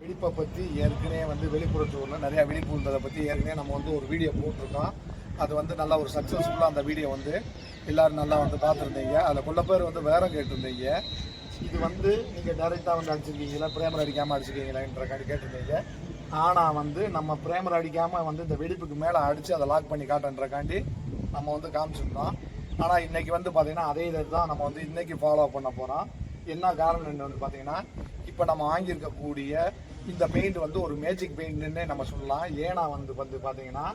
வெடிப்பை பற்றி ஏற்கனவே வந்து வெளிப்புறத்தூரில் நிறையா வெடிப்பு இருந்ததை பற்றி ஏற்கனவே நம்ம வந்து ஒரு வீடியோ போட்டிருக்கோம். அது வந்து நல்லா ஒரு சக்ஸஸ்ஃபுல்லாக அந்த வீடியோ வந்து எல்லோரும் நல்லா வந்து பார்த்துருந்தீங்க. அதில் கொள்ள பேர் வந்து வேற கேட்டிருந்தீங்க. இது வந்து நீங்கள் டைரெக்டாக வந்து அடிச்சிருக்கீங்களா? பிரேமர் அடிக்காமல் அடிச்சிருக்கீங்களான்றக்காண்டி கேட்டிருந்தீங்க. ஆனால் வந்து நம்ம பிரேமர் அடிக்காமல் வந்து இந்த வெடிப்புக்கு மேலே அடித்து அதை லாக் பண்ணி காட்டுன்றக்காண்டி நம்ம வந்து காமிச்சிருந்தோம். ஆனால் இன்றைக்கி வந்து பார்த்திங்கன்னா அதே இதை தான் நம்ம வந்து இன்றைக்கி ஃபாலோ பண்ண போகிறோம் என்ன காரணம்னு வந்து பார்த்தீங்கன்னா இப்போ நம்ம வாங்கியிருக்கக்கூடிய இந்த பெயிண்ட் வந்து ஒரு மேஜிக் பெயிண்ட்னே நம்ம சொல்லலாம். ஏன்னா வந்து வந்து பார்த்தீங்கன்னா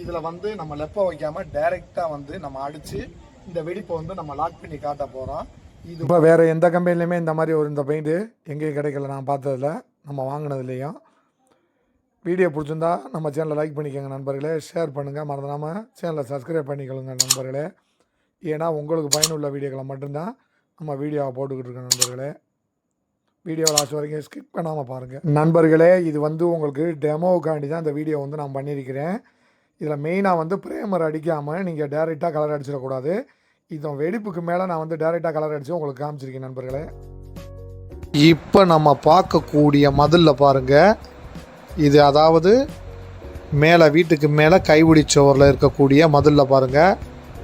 இதில் வந்து நம்ம லெப்ப வைக்காமல் டைரெக்டாக வந்து நம்ம அடித்து இந்த வெடிப்பை வந்து நம்ம லாக் பண்ணி காட்ட போகிறோம் இது இப்போ வேறு எந்த கம்பெனிலையுமே இந்த மாதிரி ஒரு இந்த பெயிண்ட்டு எங்கேயும் கிடைக்கல. நான் பார்த்ததில்ல. நம்ம வாங்கினதுலேயும் வீடியோ பிடிச்சிருந்தா நம்ம சேனலை லைக் பண்ணிக்கோங்க நண்பர்களே. ஷேர் பண்ணுங்கள் மறந்துடாமல் சேனலை சப்ஸ்கிரைப் பண்ணிக்கொள்ளுங்க நண்பர்களே. ஏன்னா உங்களுக்கு பயனுள்ள வீடியோக்களை மட்டும்தான் நம்ம வீடியோவை போட்டுக்கிட்டு இருக்கோம் நண்பர்களே. வீடியோ லாஸ்ட் வரைக்கும் ஸ்கிப் பண்ணாமல் பாருங்கள் நண்பர்களே இது வந்து உங்களுக்கு டெமோவுக்காண்டி தான் இந்த வீடியோ வந்து நான் பண்ணியிருக்கிறேன் இதில் மெயினாக வந்து பிரேமர் அடிக்காமல் நீங்கள் டேரெக்டாக கலர் அடிச்சிடக்கூடாது. இதன் வெடிப்புக்கு மேலே நான் வந்து டேரெக்டாக கலர் அடித்து உங்களுக்கு காமிச்சிருக்கேன் நண்பர்களே. இப்போ நம்ம பார்க்கக்கூடிய மதிலில் பாருங்கள் இது அதாவது மேலே வீட்டுக்கு மேலே கைவிடி சுவரில் இருக்கக்கூடிய மதிலில் பாருங்கள்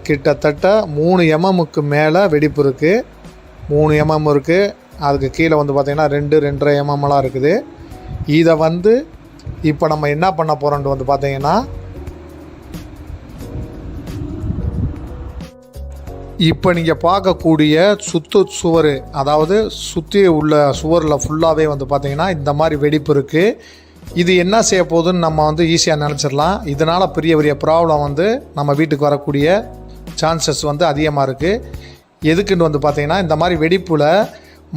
கிட்டத்தட்ட மூணு எம்எம்முக்கு மேலே வெடிப்பு இருக்குது மூணு எம்எம் இருக்குது அதுக்கு கீழே வந்து பார்த்திங்கன்னா ரெண்டு ரெண்டரை எம்எம்லாம் இருக்குது. இதை வந்து இப்போ நம்ம என்ன பண்ண போகிறோன்ட்டு வந்து பார்த்தீங்கன்னா இப்போ நீங்கள் பார்க்கக்கூடிய சுத்து சுவர் அதாவது சுற்றி உள்ள சுவரில் ஃபுல்லாகவே வந்து பார்த்தீங்கன்னா இந்த மாதிரி வெடிப்பு இருக்குது இது என்ன செய்ய போகுதுன்னு நம்ம வந்து ஈஸியாக நினச்சிடலாம். இதனால் பெரிய பெரிய ப்ராப்ளம் வந்து நம்ம வீட்டுக்கு வரக்கூடிய சான்சஸ் வந்து அதிகமாக இருக்குது எதுக்குன்னு வந்து பார்த்திங்கன்னா இந்த மாதிரி வெடிப்பில்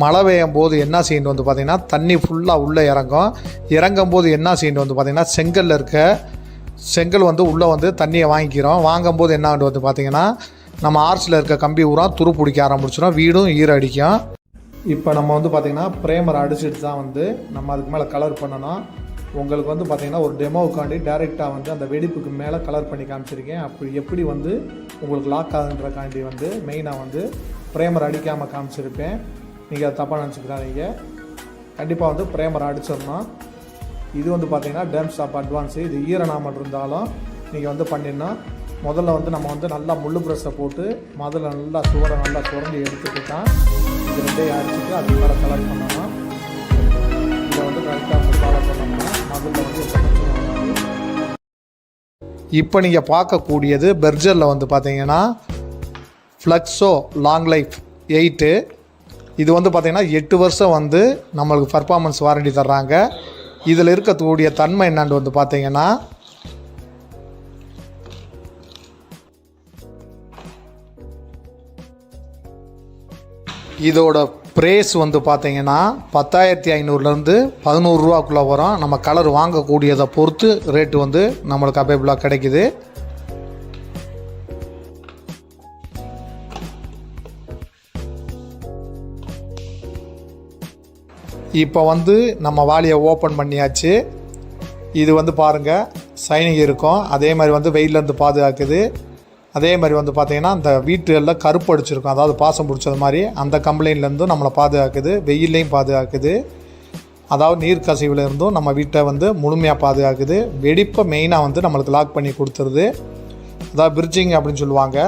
மழை பெய்யும் போது என்ன செய்யணும் வந்து பார்த்திங்கன்னா தண்ணி ஃபுல்லாக உள்ளே இறங்கும். இறங்கும் போது என்ன செய்யணும் வந்து பார்த்திங்கன்னா செங்கல்ல இருக்க செங்கல் வந்து உள்ளே வந்து தண்ணியை வாங்கிக்கிறோம். வாங்கும்போது என்ன வந்து பார்த்திங்கன்னா நம்ம ஆர்ச்சில் இருக்க கம்பி ஊரா துரு பிடிக்க ஆரம்பிச்சிடும். வீடும் ஈர அடிக்கும். இப்போ நம்ம வந்து பார்த்திங்கன்னா ப்ரேமரை அடிச்சுட்டு தான் வந்து நம்ம அதுக்கு மேலே கலர் பண்ணணும். உங்களுக்கு வந்து பார்த்திங்கன்னா ஒரு டெமோவுக்காண்டி டேரெக்டாக வந்து அந்த வெடிப்புக்கு மேலே கலர் பண்ணி காமிச்சிருக்கேன். அப்படி எப்படி வந்து உங்களுக்கு லாக் ஆகுன்றக்காண்டி வந்து மெயினாக வந்து ப்ரேமர் அடிக்காமல் காமிச்சிருப்பேன். நீங்கள் அதை தப்பாக நினச்சிக்கிறாதீங்க கண்டிப்பாக வந்து ப்ரேமரை அடிச்சிடணும். இது வந்து பார்த்தீங்கன்னா டேம்ஸ் ஆஃப் அட்வான்ஸு இது ஈரநாமல் இருந்தாலும் நீங்கள் வந்து பண்ணிடனா முதல்ல வந்து நம்ம வந்து நல்லா முள்ளு ப்ரெஷ்ஷை போட்டு முதல்ல நல்லா சுவரை நல்லா சுரண்டி எடுத்துட்டு தான் இது ரெண்டே அடிச்சுட்டு அது மேலே கலர் பண்ணணும். இதை வந்து கரெக்டாக ஃபாலோ பண்ணோம்னா முதல்ல வந்து இப்போ நீங்கள் பார்க்கக்கூடியது பெர்ஜரில் வந்து பார்த்தீங்கன்னா ஃப்ளக்ஸோ லாங் லைஃப் எயிட்டு இது வந்து பார்த்திங்கன்னா எட்டு வருஷம் வந்து நம்மளுக்கு பர்ஃபார்மன்ஸ் வாரண்டி தர்றாங்க. இதில் இருக்கக்கூடிய தன்மை என்னான்னு வந்து பார்த்திங்கன்னா இதோட ப்ரேஸ் வந்து பார்த்தீங்கன்னா பத்தாயிரத்தி ஐநூறுலேருந்து பதினோருவாக்குள்ளே வரும். நம்ம கலர் வாங்கக்கூடியதை பொறுத்து ரேட்டு வந்து நம்மளுக்கு அவைபிளாக கிடைக்குது. இப்போ வந்து நம்ம வாளியை ஓப்பன் பண்ணியாச்சு. இது வந்து பாருங்கள் சைனிங் இருக்கும். அதே மாதிரி வந்து வெயிலேருந்து பாதுகாக்குது. அதே மாதிரி வந்து பார்த்திங்கன்னா அந்த வீட்டுகளில் கருப்பு அடிச்சிருக்கும். அதாவது பாசம் பிடிச்சது மாதிரி அந்த கம்ப்ளைண்ட்லேருந்தும் நம்மளை பாதுகாக்குது. வெயிலையும் பாதுகாக்குது. அதாவது நீர் கசிவுலேருந்தும் நம்ம வீட்டை வந்து முழுமையாக பாதுகாக்குது. வெடிப்பை மெயினாக வந்து நம்மளுக்கு லாக் பண்ணி கொடுத்துருது. அதாவது பிரிட்ஜிங் அப்படின்னு சொல்லுவாங்க.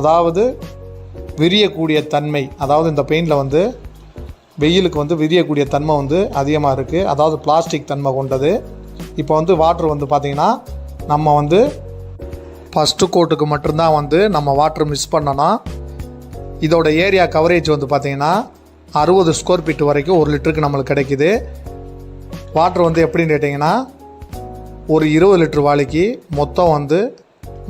அதாவது விரியக்கூடிய தன்மை அதாவது இந்த பெயிண்டில் வந்து வெயிலுக்கு வந்து விரியக்கூடிய தன்மை வந்து அதிகமாக இருக்குது அதாவது பிளாஸ்டிக் தன்மை கொண்டது. இப்போ வந்து வாட்ரு வந்து பார்த்திங்கன்னா நம்ம வந்து ஃபஸ்ட்டு கோட்டுக்கு மட்டும்தான் வந்து நம்ம வாட்ரு மிஸ் பண்ணணும் இதோட ஏரியா கவரேஜ் வந்து பார்த்திங்கன்னா அறுபது ஸ்கொயர் ஃபீட் வரைக்கும் ஒரு லிட்டருக்கு நம்மளுக்கு கிடைக்குது. வாட்ரு வந்து எப்படின்னு கேட்டிங்கன்னா ஒரு இருபது லிட்ரு வாளிக்கு மொத்தம் வந்து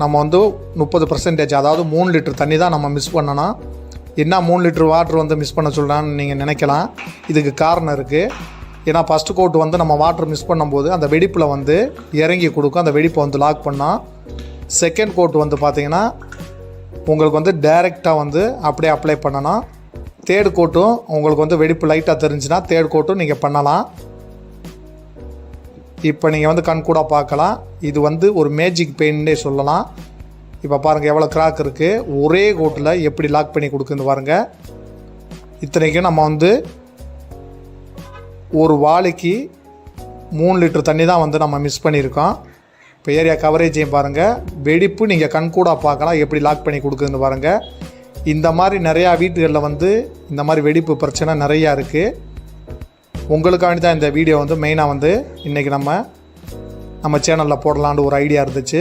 நம்ம வந்து முப்பது பர்சன்டேஜ் அதாவது மூணு லிட்டர் தண்ணி தான் நம்ம மிஸ் பண்ணணும் என்ன மூணு லிட்டர் வாட்டர் வந்து மிஸ் பண்ண சொல்கிறான்னு நீங்கள் நினைக்கலாம். இதுக்கு காரணம் இருக்குது ஏன்னா ஃபஸ்ட்டு கோட் வந்து நம்ம வாட்டர் மிஸ் பண்ணும்போது அந்த வெடிப்பில் வந்து இறங்கி கொடுக்கும். அந்த வெடிப்பை வந்து லாக் பண்ணால் செகண்ட் கோட் வந்து பார்த்தீங்கன்னா உங்களுக்கு வந்து டைரெக்டாக வந்து அப்படியே அப்ளை பண்ணணும் தேர்ட் கோட்டும் உங்களுக்கு வந்து வெடிப்பு லைட்டாக தெரிஞ்சுன்னா தேர்ட் கோட்டும் நீங்கள் பண்ணலாம். இப்போ நீங்கள் வந்து கண் கூட பார்க்கலாம். இது வந்து ஒரு மேஜிக் பெயின்னே சொல்லலாம். இப்போ பாருங்கள் எவ்வளோ கிராக் இருக்குது ஒரே கோட்டில் எப்படி லாக் பண்ணி கொடுக்குன்னு பாருங்கள் இத்தனைக்கும் நம்ம வந்து ஒரு வாளிக்கு மூணு லிட்டர் தண்ணி தான் வந்து நம்ம மிஸ் பண்ணியிருக்கோம். இப்போ ஏரியா கவரேஜையும் பாருங்கள் வெடிப்பு நீங்கள் கண்கூடாக பார்க்கலாம் எப்படி லாக் பண்ணி கொடுக்குதுன்னு பாருங்கள் இந்த மாதிரி நிறையா வீட்டுகளில் வந்து இந்த மாதிரி வெடிப்பு பிரச்சனை நிறையா இருக்குது உங்களுக்காண்டி தான் இந்த வீடியோ வந்து மெயினாக வந்து இன்றைக்கி நம்ம நம்ம சேனலில் போடலான்னு ஒரு ஐடியா இருந்துச்சு.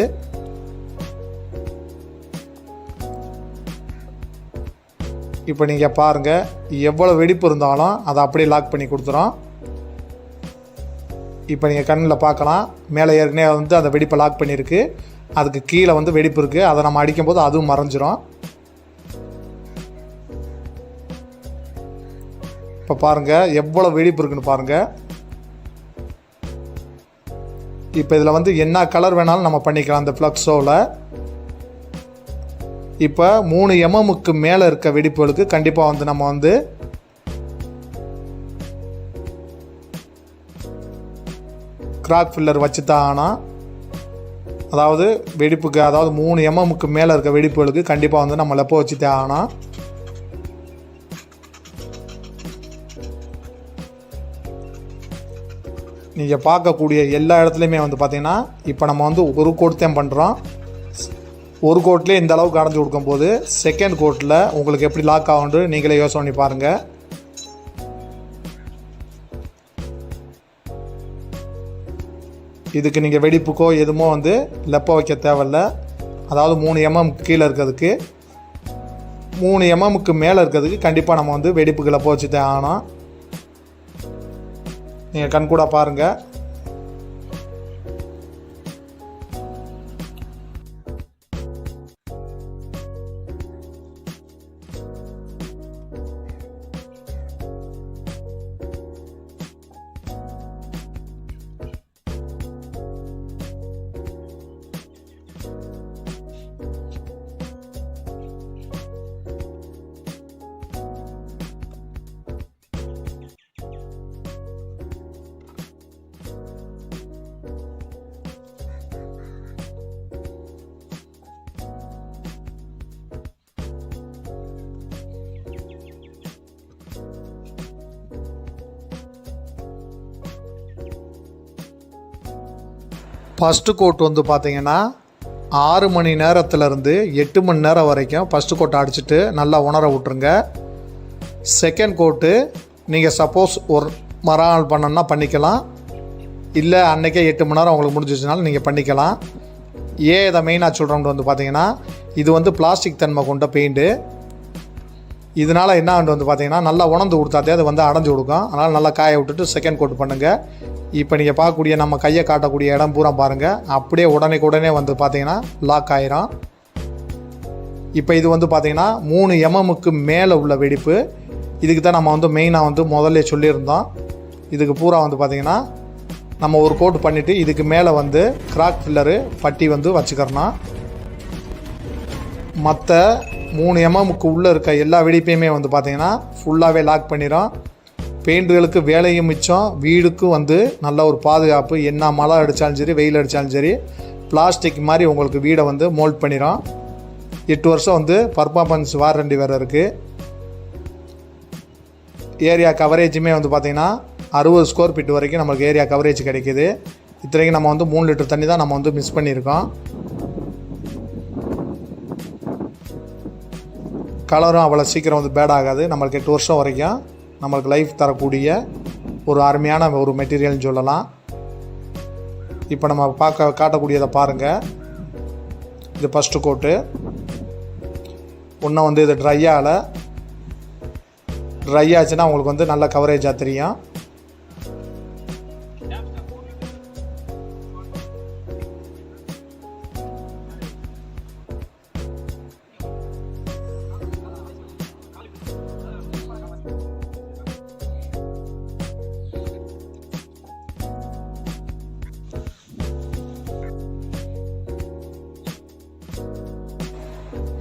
இப்போ நீங்கள் பாருங்கள் எவ்வளோ வெடிப்பு இருந்தாலும் அதை அப்படியே லாக் பண்ணி கொடுத்துரும். இப்போ நீங்கள் கண்ணில் பார்க்கலாம் மேலே ஏற்கனவே வந்து அந்த வெடிப்பை லாக் பண்ணியிருக்கு. அதுக்கு கீழே வந்து வெடிப்பு இருக்குது அதை நம்ம அடிக்கும்போது அதுவும் மறைஞ்சிரும். இப்போ பாருங்கள் எவ்வளோ வெடிப்பு இருக்குன்னு பாருங்கள் இப்போ இதில் வந்து என்ன கலர் வேணாலும் நம்ம பண்ணிக்கலாம் அந்த ஃப்ளக்ஸோவில் இப்போ மூணு எம்எம்முக்கு மேலே இருக்க வெடிப்புகளுக்கு கண்டிப்பாக வந்து நம்ம வந்து கிராக் ஃபில்லர் வச்சு தான் ஆனால் அதாவது வெடிப்புக்கு அதாவது மூணு எம்எம்முக்கு மேலே இருக்க வெடிப்புகளுக்கு கண்டிப்பாக வந்து நம்ம லெப்போ வச்சு தான் ஆனால் நீங்கள் பார்க்கக்கூடிய எல்லா இடத்துலையுமே வந்து பார்த்திங்கன்னா இப்போ நம்ம வந்து ஒரு கோட் தான் பண்ணுறோம் ஒரு கோட்லேயே இந்த அளவுக்கு அடைஞ்சு கொடுக்கும்போது செகண்ட் கோட்டில் உங்களுக்கு எப்படி லாக் ஆகும்னு நீங்களே யோசனை பண்ணி பாருங்கள் இதுக்கு நீங்கள் வெடிப்புக்கோ எதுவுமோ வந்து லெப்ப வைக்க தேவையில்ல. அதாவது மூணு எம்எம் கீழே இருக்கிறதுக்கு மூணு எம்எம்க்கு மேலே இருக்கிறதுக்கு கண்டிப்பாக நம்ம வந்து வெடிப்புக்கு லெப்ப வச்சு தான் ஆகணும். நீங்கள் கண்கூட பாருங்கள் ஃபஸ்ட்டு கோட் வந்து பார்த்தீங்கன்னா ஆறு மணி நேரத்துலேருந்து எட்டு மணி நேரம் வரைக்கும் ஃபஸ்ட்டு கோட்டை அடிச்சுட்டு நல்லா உணர விட்ருங்க செகண்ட் கோட்டு நீங்கள் சப்போஸ் ஒரு மறுநாள் பண்ணணும்னா பண்ணிக்கலாம். இல்லை அன்றைக்கே எட்டு மணி நேரம் உங்களுக்கு முடிஞ்சிச்சுனாலும் நீங்கள் பண்ணிக்கலாம். ஏன் இதை மெயினாக சொல்கிறோம்னு வந்து பார்த்தீங்கன்னா இது வந்து பிளாஸ்டிக் தன்மை கொண்ட பெயிண்ட்டு இதனால் என்ன ஆண்டு வந்து பார்த்தீங்கன்னா நல்லா உணர்ந்து கொடுத்தாதே அது வந்து அடைஞ்சு கொடுக்கும். அதனால் நல்லா காய விட்டுட்டு செகண்ட் கோட் பண்ணுங்கள் இப்போ நீங்கள் பார்க்கக்கூடிய நம்ம கையை காட்டக்கூடிய இடம் பூரா பாருங்கள் அப்படியே உடனே உடனே வந்து பார்த்தீங்கன்னா லாக் ஆயிரும். இப்போ இது வந்து பார்த்தீங்கன்னா மூணு எம்எம்முக்கு மேலே உள்ள வெடிப்பு. இதுக்கு தான் நம்ம வந்து மெயினாக வந்து முதல்ல சொல்லியிருந்தோம். இதுக்கு பூரா வந்து பார்த்தீங்கன்னா நம்ம ஒரு கோட் பண்ணிவிட்டு இதுக்கு மேலே வந்து கிராக் ஃபில்லரு பட்டி வந்து வச்சுக்கிறணும். மற்ற மூணு எம்எம்முக்கு உள்ளே இருக்க எல்லா வெடிப்பையுமே வந்து பார்த்தீங்கன்னா ஃபுல்லாகவே லாக் பண்ணிடும் பெயிண்டர்களுக்கு வேலையும் மிச்சம் வீடுக்கும் வந்து நல்ல ஒரு பாதுகாப்பு என்ன மழை அடித்தாலும் சரி வெயில் அடித்தாலும் சரி பிளாஸ்டிக் மாதிரி உங்களுக்கு வீடை வந்து மோல்ட் பண்ணிடும் எட்டு வருஷம் வந்து பர்ஃபார்மன்ஸ் வாரண்டி வேறு இருக்குது ஏரியா கவரேஜுமே வந்து பார்த்திங்கன்னா அறுபது ஸ்கொயர் ஃபீட் வரைக்கும் நம்மளுக்கு ஏரியா கவரேஜ் கிடைக்கிது. இத்தனைக்கும் நம்ம வந்து மூணு லிட்டர் தண்ணி தான் நம்ம வந்து மிஸ் பண்ணியிருக்கோம். கலரும் அவ்வளோ சீக்கிரம் வந்து பேட் ஆகாது. நம்மளுக்கு எட்டு வருஷம் வரைக்கும் நம்மளுக்கு லைஃப் தரக்கூடிய ஒரு அருமையான ஒரு மெட்டீரியல்னு சொல்லலாம். இப்போ நம்ம பார்க்க காட்டக்கூடியதை பாருங்கள் இது ஃபஸ்ட்டு கோட்டு இன்னும் வந்து இது ட்ரையால் ட்ரை ஆச்சுன்னா உங்களுக்கு வந்து நல்ல கவரேஜாக தெரியும்.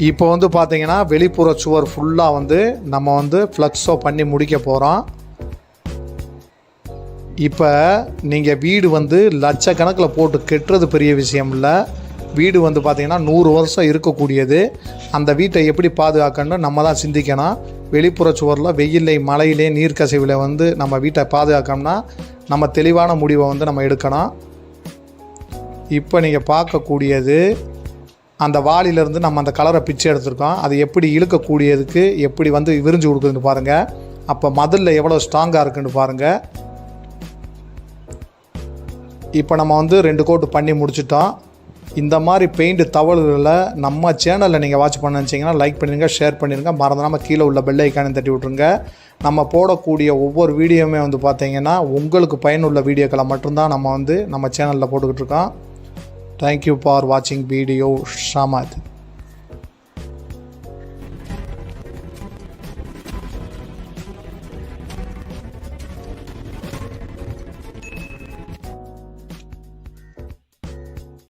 இப்போ வந்து பார்த்தீங்கன்னா வெளிப்புற சுவர் ஃபுல்லாக வந்து நம்ம வந்து ஃப்ளக்ஸோ பண்ணி முடிக்க போகிறோம் இப்போ நீங்கள் வீடு வந்து லட்சக்கணக்கில் போட்டு கெட்டுறது பெரிய விஷயம் இல்லை. வீடு வந்து பார்த்திங்கன்னா நூறு வருஷம் இருக்கக்கூடியது. அந்த வீட்டை எப்படி பாதுகாக்கணும்னு நம்ம தான் சிந்திக்கணும். வெளிப்புற சுவரில் வெயிலே மழையிலே நீர்க்கசிவில் வந்து நம்ம வீட்டை பாதுகாக்கணும்னா நம்ம தெளிவான முடிவை வந்து நம்ம எடுக்கணும். இப்போ நீங்கள் பார்க்கக்கூடியது அந்த வாளியிலேருந்து நம்ம அந்த கலரை பிச்சு எடுத்திருக்கோம். அது எப்படி இழுக்கக்கூடியதுக்கு எப்படி வந்து விரிஞ்சு கொடுக்குதுன்னு பாருங்கள் அப்போ மதிலில் எவ்வளோ ஸ்ட்ராங்காக இருக்குன்னு பாருங்கள் இப்போ நம்ம வந்து ரெண்டு கோட்டு பண்ணி முடிச்சிட்டோம். இந்த மாதிரி பெயிண்ட் தவறுகளை நம்ம சேனலில் நீங்கள் வாட்ச் பண்ண நினச்சிங்கன்னா லைக் பண்ணிடுங்க ஷேர் பண்ணிடுங்க மறந்துடாமல் கீழே உள்ள பெல் ஐக்கானை தட்டி விட்ருங்க நம்ம போடக்கூடிய ஒவ்வொரு வீடியோவுமே வந்து பார்த்திங்கன்னா உங்களுக்கு பயனுள்ள வீடியோக்களை மட்டும்தான் நம்ம வந்து நம்ம சேனலில் போட்டுக்கிட்டு இருக்கோம். Thank you for watching video Samad.